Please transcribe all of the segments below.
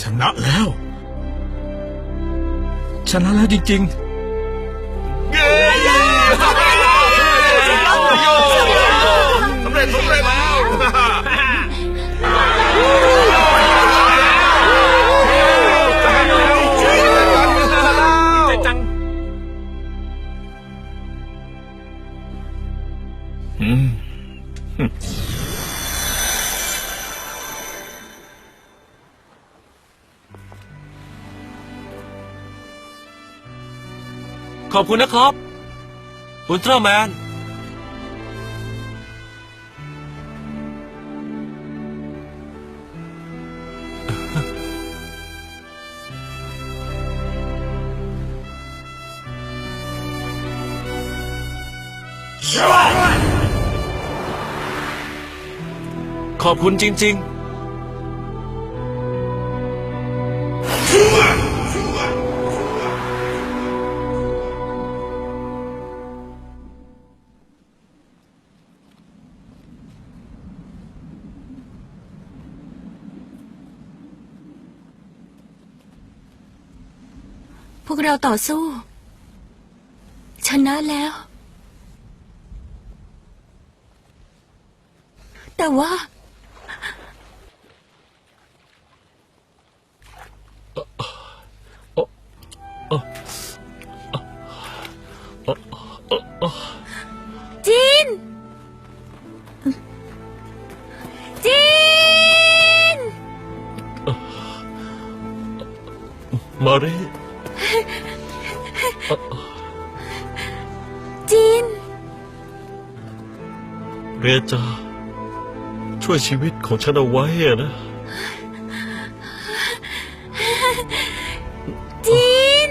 ชนะแล้ว ชนะแล้วจริงเย้ ขอบคุณนะครับอุลตร้าแมน ขอบคุณจริง ๆ วกเราต่อสู้ ชนะแล้ว แต่ว่าจีนจีนมารี จีนเรียจา ช่วยชีวิตของฉันเอาไว้อะนะจีน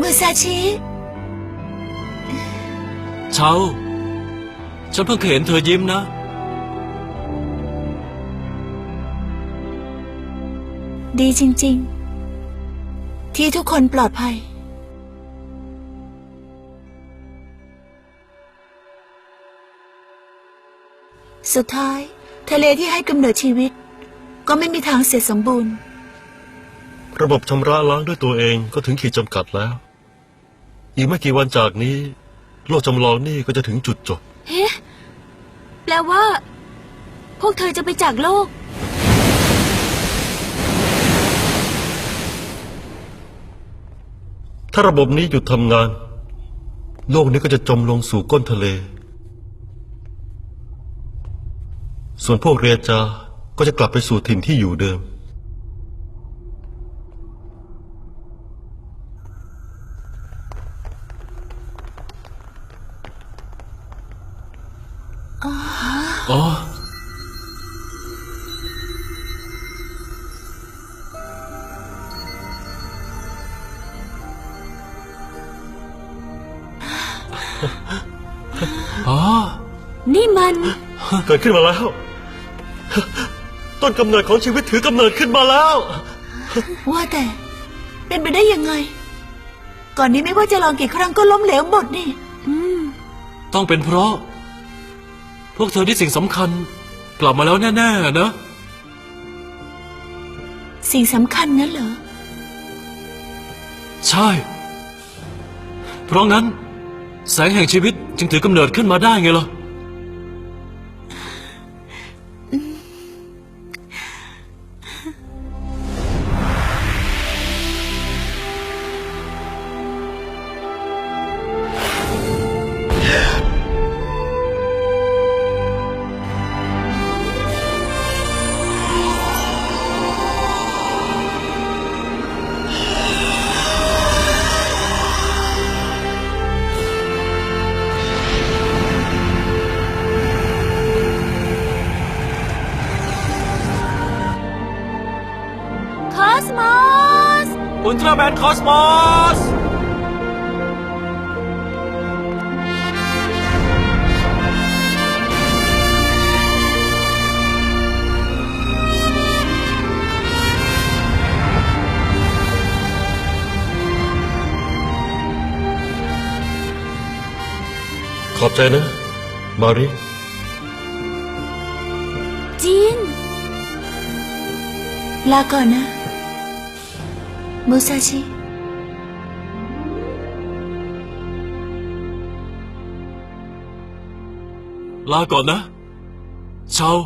มุซาชิ เชาฉันเพิ่งเคยเห็นเธอยิ้มนะ ดีจริง ๆ ที่ทุกคนปลอดภัย สุดท้าย ทะเลที่ให้กำเนิดชีวิต ก็ไม่มีทางเสร็จสมบูรณ์ ระบบชำระล้างด้วยตัวเองก็ถึงขีดจำกัดแล้ว อีกไม่กี่วันจากนี้ โลกจำลองนี่ก็จะถึงจุดจบ เฮ้แปลว่า พวกเธอจะไปจากโลก ถ้าระบบนี้หยุดทำงาน โลกนี้ก็จะจมลงสู่ก้นทะเล ส่วนพวกเรียจาก็จะกลับไปสู่ถิ่นที่อยู่เดิม อ๋อ อ๋อ นี่มัน เกิดขึ้นมาแล้ว ต้นกำเนิดของชีวิตถือกำเนิดขึ้นมาแล้ว ว่าแต่ เป็นไปได้ยังไง ก่อนนี้ไม่ว่าจะลองกี่ครั้งก็ล้มเหลวหมดนี่อืมต้องเป็นเพราะ พวกเธอที่สิ่งสำคัญ กลับมาแล้วแน่ๆนะ สิ่งสำคัญนั้นเหรอ ใช่ เพราะงั้น แสงแห่งชีวิตจึงถือกำเนิดขึ้นมาได้ไงล่ะ อุลตร้าแมนคอสมอสขอบใจนะ มาริจีน ลาก่อนนะ มูซาชิลาก่อนนะชาว